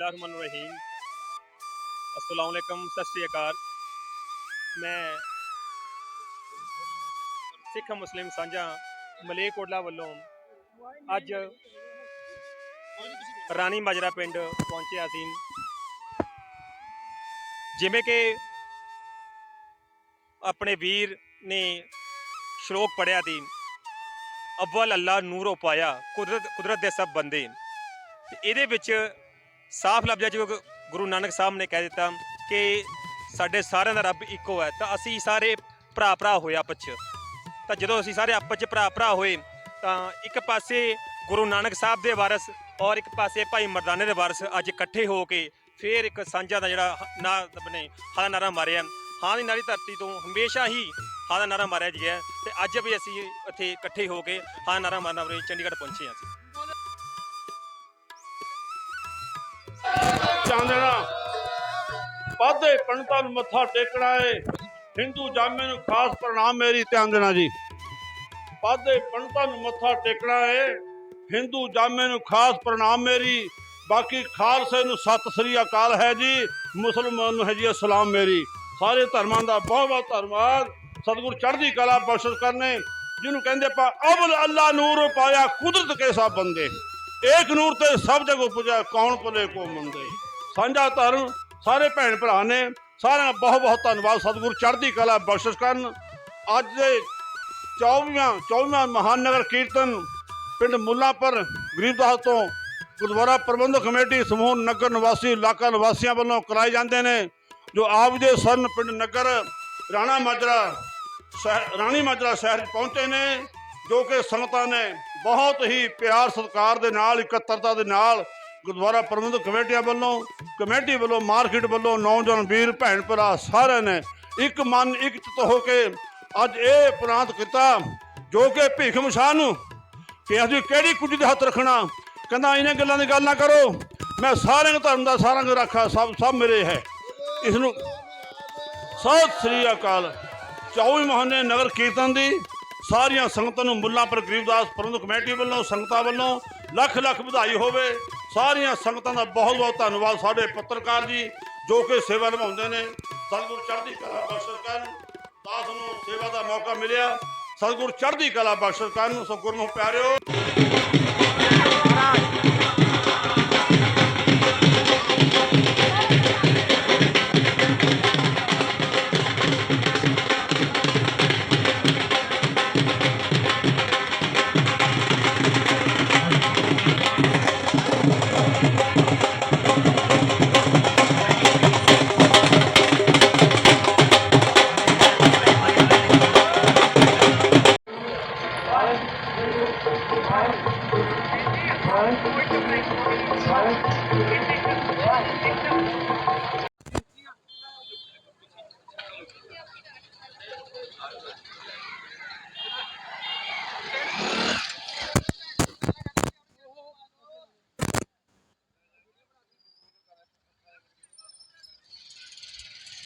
ਬਿਸਮਿਲ੍ਲਾਹਿਰਰਹਿਮਾਨਿਰਰਹੀਮ ਅਸਲਾਮ ਅਲੈਕਮ, ਸਤਿ ਸ਼੍ਰੀ ਅਕਾਲ। ਮੈਂ ਸਿੱਖ ਮੁਸਲਿਮ ਸਾਂਝਾ ਮਲੇਕੋਟਲਾ ਵੱਲੋਂ ਅੱਜ ਰਾਣੀ ਮਾਜਰਾ ਪਿੰਡ ਪਹੁੰਚਿਆ ਸੀ। ਜਿਵੇਂ ਕਿ ਆਪਣੇ ਵੀਰ ਨੇ ਸ਼ਲੋਕ ਪੜਿਆ ਸੀ ਅਵਲ ਅੱਲਾ ਨੂਰੋ ਪਾਇਆ ਕੁਦਰਤ ਕੁਦਰਤ ਦੇ ਸਭ ਬੰਦੇ। ਇਹਦੇ ਵਿੱਚ ਸਾਫ਼ ਲਫ਼ਜ਼ਾਂ 'ਚ ਗੁਰੂ ਨਾਨਕ ਸਾਹਿਬ ਨੇ ਕਹਿ ਦਿੱਤਾ ਕਿ ਸਾਡੇ ਸਾਰਿਆਂ ਦਾ ਰੱਬ ਇੱਕੋ ਹੈ, ਤਾਂ ਅਸੀਂ ਸਾਰੇ ਭਰਾ ਭਰਾ ਹੋਏ ਆਪਸ 'ਚ। ਤਾਂ ਜਦੋਂ ਅਸੀਂ ਸਾਰੇ ਆਪਸ 'ਚ ਭਰਾ ਭਰਾ ਹੋਏ, ਤਾਂ ਇੱਕ ਪਾਸੇ ਗੁਰੂ ਨਾਨਕ ਸਾਹਿਬ ਦੇ ਵਾਰਸ ਔਰ ਇੱਕ ਪਾਸੇ ਭਾਈ ਮਰਦਾਨੇ ਦੇ ਵਾਰਸ ਅੱਜ ਇਕੱਠੇ ਹੋ ਕੇ ਫੇਰ ਇੱਕ ਸਾਂਝਾ ਦਾ ਜਿਹੜਾ ਹ- ਨਾ ਆਪਣੇ ਹਾਂ ਨਾਰਾ ਮਾਰਿਆ। ਹਾਂ ਦੀ ਨਾਰੀ ਧਰਤੀ ਤੋਂ ਹਮੇਸ਼ਾ ਹੀ ਹਾਂ ਦਾ ਨਾਰਾ ਮਾਰਿਆ ਗਿਆ ਹੈ ਤੇ ਅੱਜ ਵੀ ਅਸੀਂ ਇੱਥੇ ਇਕੱਠੇ ਹੋ ਕੇ ਹਾਂ ਨਾਰਾ ਮਾਰਨ ਵਾਲੇ ਚੰਡੀਗੜ੍ਹ ਪਹੁੰਚੇ ਹਾਂ ਅਸੀਂ ਚਾਂਦਣਾ ਪਾਦੇ ਪੰਡਤਾਂ ਨੂੰ ਮੱਥਾ ਟੇਕਣਾ ਏ। ਹਿੰਦੂ ਜਾਮੇ ਨੂੰ ਖਾਸ ਪ੍ਰਣਾਮ ਮੇਰੀ ਧਿਆਨ ਦੇਣਾ ਜੀ। ਪਾਦੇ ਪੰਡਤਾਂ ਨੂੰ ਮੱਥਾ ਟੇਕਣਾ ਏ। ਹਿੰਦੂ ਜਾਮੇ ਨੂੰ ਖਾਸ ਪ੍ਰਣਾਮ ਮੇਰੀ। ਬਾਕੀ ਖਾਲਸੇ ਨੂੰ ਸਤਿ ਸ੍ਰੀ ਅਕਾਲ ਹੈ ਜੀ। ਮੁਸਲਮਾਨ ਨੂੰ ਹੈ ਜੀ ਅਸਲਾਮ ਮੇਰੀ। ਸਾਰੇ ਧਰਮਾਂ ਦਾ ਬਹੁਤ ਬਹੁਤ ਧੰਨਵਾਦ। ਸਤਿਗੁਰ ਚੜ੍ਹਦੀ ਕਲਾ ਬਖਸ਼ਿਸ਼ ਕਰਨੇ। ਜਿਹਨੂੰ ਕਹਿੰਦੇ ਪਾ ਅਵਲ ਅੱਲਾ ਨੂਰ ਪਾਇਆ ਕੁਦਰਤ ਕੇ ਸਭ ਬੰਦੇ। ਏਕ ਨੂਰ ਤੇ ਸਭ ਜਗ ਉਪਜਾ ਕੌਣ ਭਲੇ ਕੋ ਮੰਦੇ? ਸਾਂਝਾ ਧਰਮ ਸਾਰੇ ਭੈਣ ਭਰਾ ਨੇ ਸਾਰਿਆਂ ਦਾ ਬਹੁਤ ਬਹੁਤ ਧੰਨਵਾਦ। ਸਤਿਗੁਰ ਚੜ੍ਹਦੀ ਕਲਾ ਬਖਸ਼ਿਸ਼ ਕਰਨ। ਅੱਜ ਦੇ 24ਵਾਂ 24ਵਾਂ ਮਹਾਨਗਰ ਕੀਰਤਨ ਪਿੰਡ ਮੁੱਲਾਂਪੁਰ ਗਰੀਬਦਾਸ ਤੋਂ ਗੁਰਦੁਆਰਾ ਪ੍ਰਬੰਧਕ ਕਮੇਟੀ, ਸਮੂਹ ਨਗਰ ਨਿਵਾਸੀ, ਇਲਾਕਾ ਨਿਵਾਸੀਆਂ ਵੱਲੋਂ ਕਰਾਏ ਜਾਂਦੇ ਨੇ, ਜੋ ਆਪ ਦੇ ਸਰਨ ਪਿੰਡ ਨਗਰ ਰਾਣਾ ਮਾਜਰਾ ਸ਼ਹਿਰ, ਰਾਣੀ ਮਾਜਰਾ ਸ਼ਹਿਰ 'ਚ ਪਹੁੰਚੇ ਨੇ, ਜੋ ਕਿ ਸੰਗਤਾਂ ਨੇ ਬਹੁਤ ਹੀ ਪਿਆਰ ਸਤਿਕਾਰ ਦੇ ਨਾਲ, ਇਕੱਤਰਤਾ ਦੇ ਨਾਲ ਗੁਰਦੁਆਰਾ ਪ੍ਰਬੰਧਕ ਕਮੇਟੀਆਂ ਵੱਲੋਂ, ਕਮੇਟੀ ਵੱਲੋਂ, ਮਾਰਕੀਟ ਵੱਲੋਂ ਨੌਜਵਾਨ, ਵੀਰ, ਭੈਣ, ਭਰਾ ਸਾਰਿਆਂ ਨੇ ਇੱਕ ਮਨ, ਇੱਕ ਚਿੱਤ ਹੋ ਕੇ ਅੱਜ ਇਹ ਪ੍ਰਾਂਤ ਕੀਤਾ, ਜੋ ਕਿ ਭੀਖਮ ਸ਼ਾਹ ਨੂੰ ਕਿ ਅਸੀਂ ਕਿਹੜੀ ਕੁੜੀ ਦੇ ਹੱਥ ਰੱਖਣਾ? ਕਹਿੰਦਾ ਇਹਨਾਂ ਗੱਲਾਂ ਦੀ ਗੱਲ ਨਾ ਕਰੋ। ਮੈਂ ਸਾਰਿਆਂ ਨੂੰ ਧਰਮ ਦਾ ਸਾਰਿਆਂ ਨੂੰ ਰੱਖਾ ਸਭ ਸਭ ਮੇਰੇ ਹੈ। ਇਸ ਨੂੰ ਸਤਿ ਸ੍ਰੀ ਅਕਾਲ। 24 ਮਹੀਨੇ ਨਗਰ ਕੀਰਤਨ ਦੀ ਸਾਰੀਆਂ ਸੰਗਤਾਂ ਨੂੰ ਮੁੱਲਾਂਪੁਰ ਗਰੀਬਦਾਸ ਪ੍ਰਬੰਧਕ ਕਮੇਟੀ ਵੱਲੋਂ, ਸੰਗਤਾਂ ਵੱਲੋਂ ਲੱਖ ਲੱਖ ਵਧਾਈ ਹੋਵੇ। ਸਾਰੀਆਂ ਸੰਗਤਾਂ ਦਾ ਬਹੁਤ ਬਹੁਤ ਧੰਨਵਾਦ ਸਾਡੇ ਪੱਤਰਕਾਰ ਜੀ, ਜੋ ਕਿ ਸੇਵਾ ਨਿਭਾਉਂਦੇ ਨੇ। ਸਤਿਗੁਰ ਚੜ੍ਹਦੀ ਕਲਾ ਬਖਸ਼ਿਸ਼ ਕਰਨ ਦਾਸ ਨੂੰ ਸੇਵਾ ਦਾ ਮੌਕਾ ਮਿਲਿਆ। ਸਤਿਗੁਰ ਚੜ੍ਹਦੀ ਕਲਾ ਬਖਸ਼ਿਸ਼ ਕਰਨ ਸੋ ਨੂੰ ਪਿਆਰਿਓ। Thank you.